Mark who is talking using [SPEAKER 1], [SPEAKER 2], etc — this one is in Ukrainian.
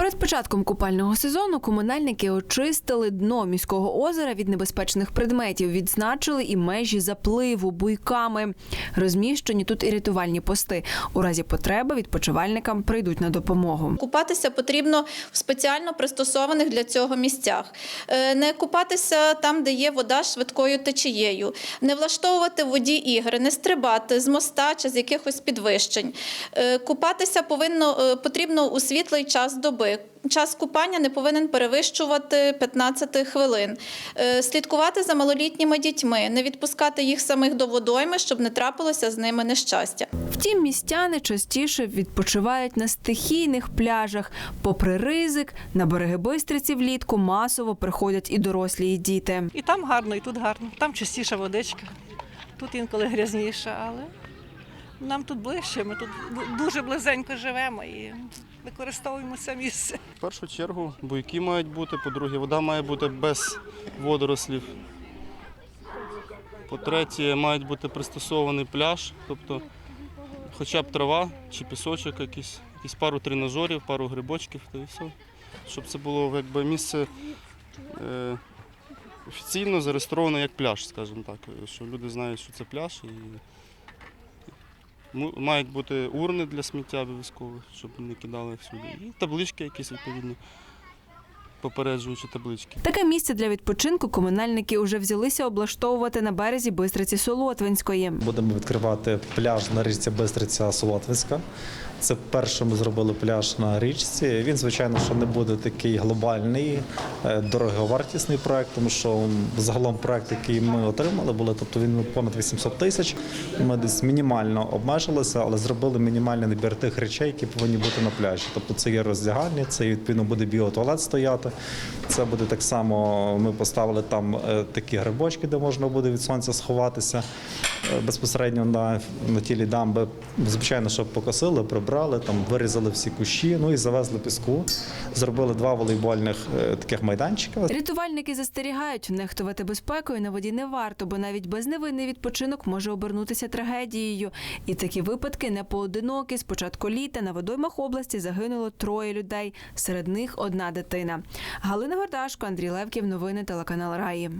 [SPEAKER 1] Перед початком купального сезону комунальники очистили дно міського озера від небезпечних предметів, відзначили і межі запливу буйками. Розміщені тут і рятувальні пости. У разі потреби відпочивальникам прийдуть на допомогу.
[SPEAKER 2] Купатися потрібно в спеціально пристосованих для цього місцях. Е, Не купатися там, де є вода швидкою течією, не влаштовувати в воді ігри, не стрибати з моста чи з якихось підвищень. Е, Купатися повинно е, потрібно у світлий час доби. Час купання не повинен перевищувати 15 хвилин. Е, Слідкувати за малолітніми дітьми, не відпускати їх самих до водойми, щоб не трапилося з ними нещастя.
[SPEAKER 1] Втім, містяни частіше відпочивають на стихійних пляжах. Попри ризик, на береги Бистриці влітку масово приходять і дорослі, і діти.
[SPEAKER 3] І там гарно, і тут гарно. Там чистіша водичка, тут інколи грязніша, але нам тут ближче, ми тут дуже близенько живемо і використовуємо це місце.
[SPEAKER 4] В першу чергу буйки мають бути, по-друге, вода має бути без водорослів. По-третє, має бути пристосований пляж, тобто хоча б трава чи пісочок, якийсь, якісь пару тренажерів, пару грибочків та і все. Щоб це було якби, місце е, офіційно зареєстроване як пляж, скажімо так. Що люди знають, що це пляж. І мають бути урни для сміття обов'язково, щоб не кидали всюди. І таблички якісь відповідно, попереджуючі таблички.
[SPEAKER 1] Таке місце для відпочинку комунальники вже взялися облаштовувати на березі Бистриці Солотвинської.
[SPEAKER 5] Будемо відкривати пляж на річці Бистриця Солотвинська. Це перше ми зробили пляж на річці. Він, звичайно, що не буде такий глобальний, е, дороговартісний проект, тому що загалом проект, який ми отримали, були, тобто він понад 800 тисяч. Ми десь мінімально обмежилися, але зробили мінімальний набір тих речей, які повинні бути на пляжі. Тобто це є роздягальні, це відповідно буде біотуалет стояти. Це буде так само. Ми поставили там е, такі грибочки, де можна буде від сонця сховатися безпосередньо на, на тілі дамби. Звичайно, щоб покосили, прибрали, там вирізали всі кущі, ну і завезли піску. Зробили два волейбольних е, таких майданчика.
[SPEAKER 1] Рятувальники застерігають, нехтувати безпекою на воді не варто, бо навіть безневинний відпочинок може обернутися трагедією. І такі випадки не поодинокі. З початку літа на водоймах області загинуло троє людей. Серед них одна дитина. Галина Гордашко, Андрій Левків. Новини телеканал Раї.